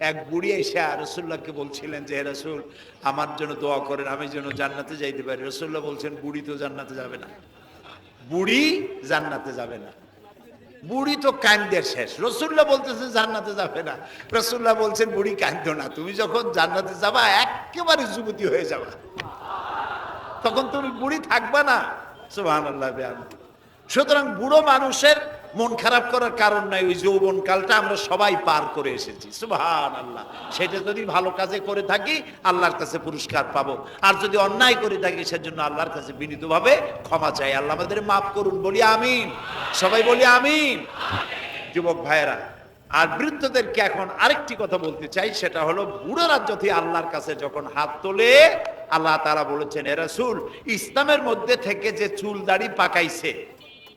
এক বুড়ি এসে রসুল্লাহকে বলছিলেন যে রসুল, আমার জন্য দোয়া করেন, আমি যেন জান্নাতে যাইতে পারি। রসুল্লাহ বলছেন, বুড়ি তো জান্নাতে যাবে না। বুড়ি জান্নাতে যাবে না। বুড়ি তো কান্দের শেষ। রসুল্লাহ বলতেছে, জান্নাতে যাবে না। রসুল্লাহ বলছেন, বুড়ি কান্দ না। তুমি যখন জান্নাতে যাবা, একেবারে যুবতী হয়ে যাবা। তখন তুমি বুড়ি থাকবা না। সুবাহ সুতরাং বুড়ো মানুষের মন খারাপ করার কারণ নাই, ওই যৌবন কালটা আমরা সবাই পার করে এসেছি। সুবহান আল্লাহ সেটা যদি ভালো কাজে করে থাকি, আল্লাহর কাছে পুরস্কার পাবো। আর যদি অন্যায় করে থাকি, সেজন্য আল্লাহর কাছে বিনীতভাবে ক্ষমা চাই। আল্লাহ আমাদের মাফ করুন, বলি আমিন। সবাই বলি আমিন। যুবক ভাইয়েরা, আর বৃদ্ধদেরকে এখন আরেকটি কথা বলতে চাই, সেটা হলো বুড়োরা যদি আল্লাহর কাছে যখন হাত তোলে, আল্লাহ তারা বলেছেন, এ রাসূল, ইসলামের মধ্যে থেকে যে চুল দাড়ি পাকাইছে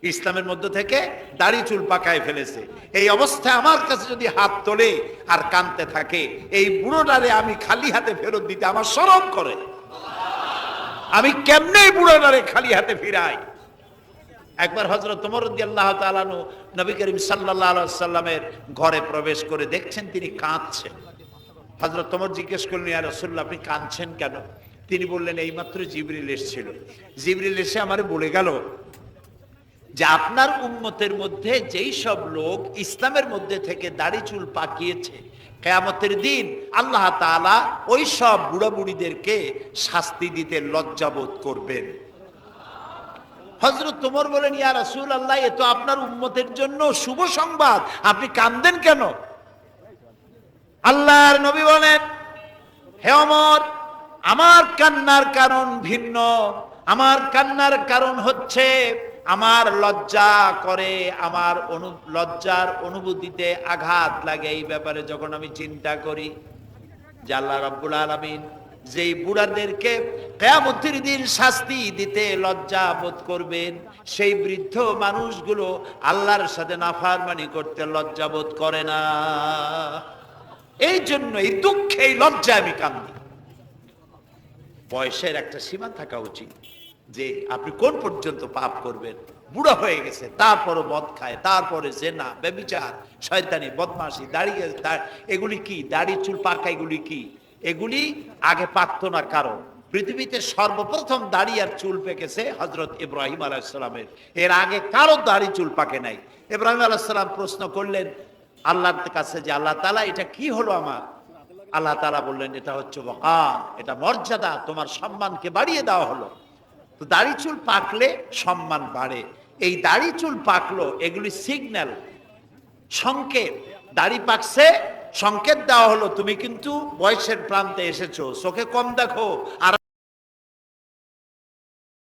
ইসলামের মধ্যে থেকে দাড়ি চুল পাকায় ফেলেছে। এই অবস্থায় আমার কাছে যদি হাত তোলে আর কানতে থাকে, এই বুড়ো বুড়োটারে আমি খালি হাতে ফেরত দিতে আমার সরম করে। আমি কেমনে বুড়োটারে খালি হাতে ফিরাই? একবার হজরত তোমার আল্লাহ তালানু নবী করিম সাল্লাহ সাল্লামের ঘরে প্রবেশ করে দেখছেন তিনি কাঁদছেন। হজরত তোমার জিজ্ঞেস করলেন, ইয়া রসুল্লাহ আপনি কাঁদছেন কেন? তিনি বললেন, এইমাত্র জিবরিল এসেছিল। জিবরিল এসে আমার বলে গেল যে আপনার উম্মতের মধ্যে যেই সব লোক ইসলামের মধ্যে থেকে দাড়ি চুল পাকিয়েছে, কেয়ামতের দিন আল্লাহ তাআলা ওই সব বুড়া বুড়িদেরকে শাস্তি দিতে লজ্জাবোধ করবেন। হজরত তোমার বলেন, ইয়া রাসূল আল্লাহ এ তো আপনার উম্মতের জন্য শুভ সংবাদ। আপনি কান্দেন কেন? আল্লাহর নবী বলেন, হে অমর আমার কান্নার কারণ ভিন্ন। আমার কান্নার কারণ হচ্ছে আমার লজ্জা করে, আমার অনু, লজ্জার অনুভূতিতে আঘাত লাগে এই ব্যাপারে যখন আমি চিন্তা করি। যে আল্লাহ রাব্বুল আলামিন যেই বুড়াদেরকে কেয়ামতের দিন শাস্তি দিতে লজ্জা বোধ করবেন, সেই বৃদ্ধ মানুষগুলো আল্লাহর সাথে নাফারমানি করতে লজ্জা বোধ করে না। এই জন্য এই দুঃখে এই লজ্জা আমি কান্দি। বয়সের একটা সীমা থাকা উচিত। যে আপনি কোন পর্যন্ত পাপ করবেন? বুড়া হয়ে গেছে, তারপরও মদ খায়, তারপরে জেনা বেবিচার শয়তানি, বদমাশি দাঁড়িয়ে এগুলি কি? দাড়ি, চুল পাকা এগুলি কি? এগুলি আগে পাকতো না কারণ। পৃথিবীতে সর্বপ্রথম দাড়ি আর চুল পেকেছে হজরত ইব্রাহিম আলাইসালামের এর আগে কারও দাড়ি, চুল পাকে নাই। ইব্রাহিম আলাইসালাম প্রশ্ন করলেন, আল্লাহর কাছে যে আল্লাহ তালা এটা কি হলো আমার? আল্লাহ তালা বললেন, এটা হচ্ছে বকার এটা মর্যাদা, তোমার সম্মানকে বাড়িয়ে দেওয়া হলো। তো দাড়ি চুল পাকলে সম্মান বাড়ে। এই দাড়ি চুল পাকলো, এগুলি সিগন্যাল সংকেত। দাড়ি পাকছে, সংকেত দেওয়া হলো, তুমি কিন্তু বয়সের প্রান্তে এসেছ। চোখে কম দেখো, আর